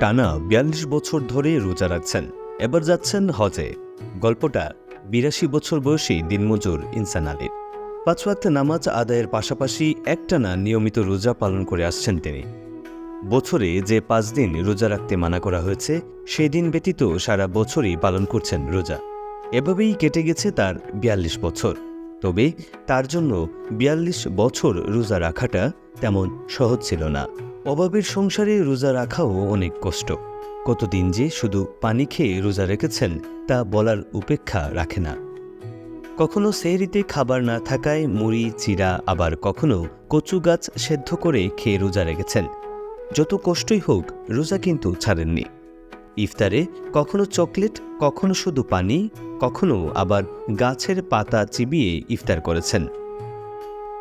টানা বিয়াল্লিশ বছর ধরে রোজা রাখছেন, এবার যাচ্ছেন হজে। গল্পটা বিরাশি বছর বয়সী দিনমজুর ইনসান আলীর। পাঁচ ওয়াক্ত নামাজ আদায়ের পাশাপাশি একটানা নিয়মিত রোজা পালন করে আসছেন তিনি। বছরে যে পাঁচ দিন রোজা রাখতে মানা করা হয়েছে, সেই দিন ব্যতীত সারা বছরই পালন করছেন রোজা। এভাবেই কেটে গেছে তার বিয়াল্লিশ বছর। তবে তার জন্য বিয়াল্লিশ বছর রোজা রাখাটা তেমন সহজ ছিল না। অভাবের সংসারে রোজা রাখাও অনেক কষ্ট। কতদিন যে শুধু পানি খেয়ে রোজা রেখেছেন, তা বলার উপেক্ষা রাখে না। কখনো সেহরিতে খাবার না থাকায় মুড়ি চিরা আবার কখনো কচু গাছ সেদ্ধ করে খেয়ে রোজা রেখেছেন। যত কষ্টই হোক, রোজা কিন্তু ছাড়েননি। ইফতারে কখনো চকলেট, কখনো শুধু পানি, কখনো আবার গাছের পাতা চিবিয়ে ইফতার করেছেন।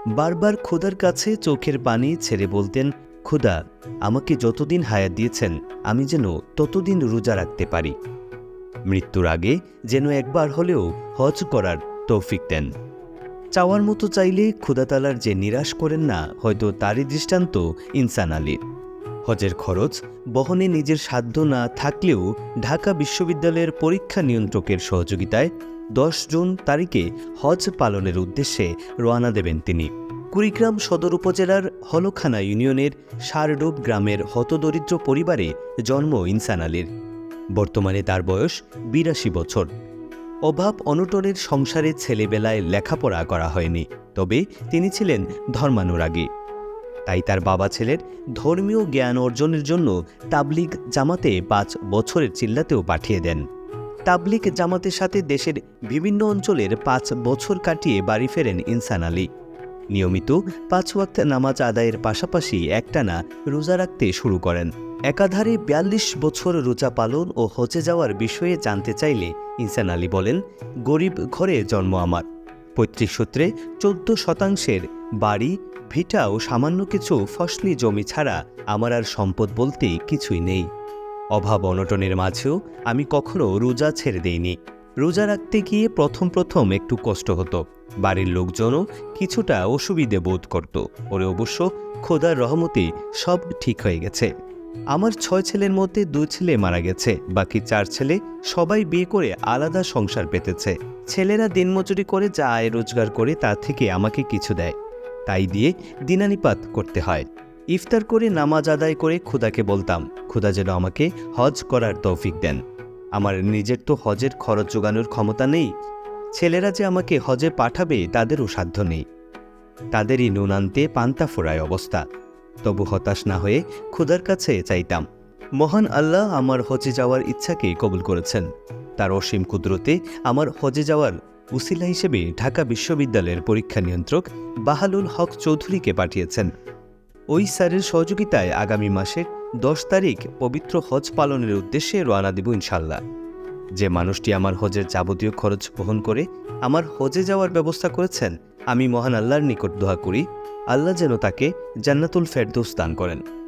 বারবার খোদার কাছে চোখের পানি ছেড়ে বলতেন খোদা, আমাকে যতদিন হায়াত দিয়েছেন, আমি যেন ততদিন রোজা রাখতে পারি। মৃত্যুর আগে যেন একবার হলেও হজ করার তৌফিক দেন। চাওয়ার মতো চাইলে ক্ষুদাতালার যে নিরাশ করেন না, হয়তো তারই দৃষ্টান্ত ইনসান আলীর হজের খরচ, বহনে নিজের সাধ্য না থাকলেও ঢাকা বিশ্ববিদ্যালয়ের পরীক্ষা নিয়ন্ত্রকের সহযোগিতায় দশ জুন তারিখে হজ পালনের উদ্দেশ্যে রওনা দেবেন তিনি। কুড়িগ্রাম সদর উপজেলার হলখানা ইউনিয়নের সারডোব গ্রামের হতদরিদ্র পরিবারে জন্ম ইনসান আলীর। বর্তমানে তার বয়স বিরাশি বছর। অভাব অনটনের সংসারে ছেলেবেলায় লেখাপড়া করা হয়নি, তবে তিনি ছিলেন ধর্মানুরাগী। তাই তার বাবা ছেলের ধর্মীয় জ্ঞান অর্জনের জন্য তাবলিগ জামাতে পাঁচ বছরের চিল্লাতেও পাঠিয়ে দেন। তাবলিগ জামাতের সাথে দেশের বিভিন্ন অঞ্চলের পাঁচ বছর কাটিয়ে বাড়ি ফেরেন ইনসান আলী। নিয়মিত পাঁচ ওয়াক্ত নামাজ আদায়ের পাশাপাশি একটানা রোজা রাখতে শুরু করেন। একাধারে বিয়াল্লিশ বছর রোজা পালন ও হজে যাওয়ার বিষয়ে জানতে চাইলে ইনসান আলী বলেন, গরিব ঘরে জন্ম আমার। পৈতৃক সূত্রে চোদ্দ শতাংশের বাড়ি, ভিটা ও সামান্য কিছু ফসলি জমি ছাড়া আমার আর সম্পদ বলতে কিছুই নেই। অভাব অনটনের মাঝেও আমি কখনো রোজা ছেড়ে দেইনি। রোজা রাখতে গিয়ে প্রথম প্রথম একটু কষ্ট হতো। বাড়ির লোকজনও কিছুটা অসুবিধে বোধ করত। ওরে অবশ্য খোদার রহমতে সব ঠিক হয়ে গেছে। আমার ছয় ছেলের মধ্যে দুই ছেলে মারা গেছে, বাকি চার ছেলে সবাই বিয়ে করে আলাদা সংসার পেতেছে। ছেলেরা দিনমজুরি করে যা আয় রোজগার করে তা থেকে আমাকে কিছু দেয়। তাই দিয়ে দিনানিপাত করতে হয়। ইফতার করে নামাজ আদায় করে খুদাকে বলতাম, খুদা যেন আমাকে হজ করার তৌফিক দেন। আমার নিজের তো হজের খরচ যোগানোর ক্ষমতা নেই। ছেলেরা যে আমাকে হজে পাঠাবে তাদেরও সাধ্য নেই। তাদেরই নুন আনতে পান্তা ফোড়ায় অবস্থা। তবু হতাশ না হয়ে খুদার কাছে চাইতাম। মহান আল্লাহ আমার হজে যাওয়ার ইচ্ছাকে কবুল করেছেন। তার অসীম কুদরতে আমার হজে যাওয়ার উসিলা হিসেবে ঢাকা বিশ্ববিদ্যালয়ের পরীক্ষা নিয়ন্ত্রক বাহালুল হক চৌধুরীকে পাঠিয়েছেন। ওই স্যারের সহযোগিতায় আগামী মাসের দশ তারিখ পবিত্র হজ পালনের উদ্দেশ্যে রওনা দেব ইনশাল্লাহ। যে মানুষটি আমার হজের যাবতীয় খরচ বহন করে আমার হজে যাওয়ার ব্যবস্থা করেছেন, আমি মহান আল্লাহর নিকট দোয়া করি, আল্লাহ যেন তাকে জান্নাতুল ফেরদৌস দান করেন।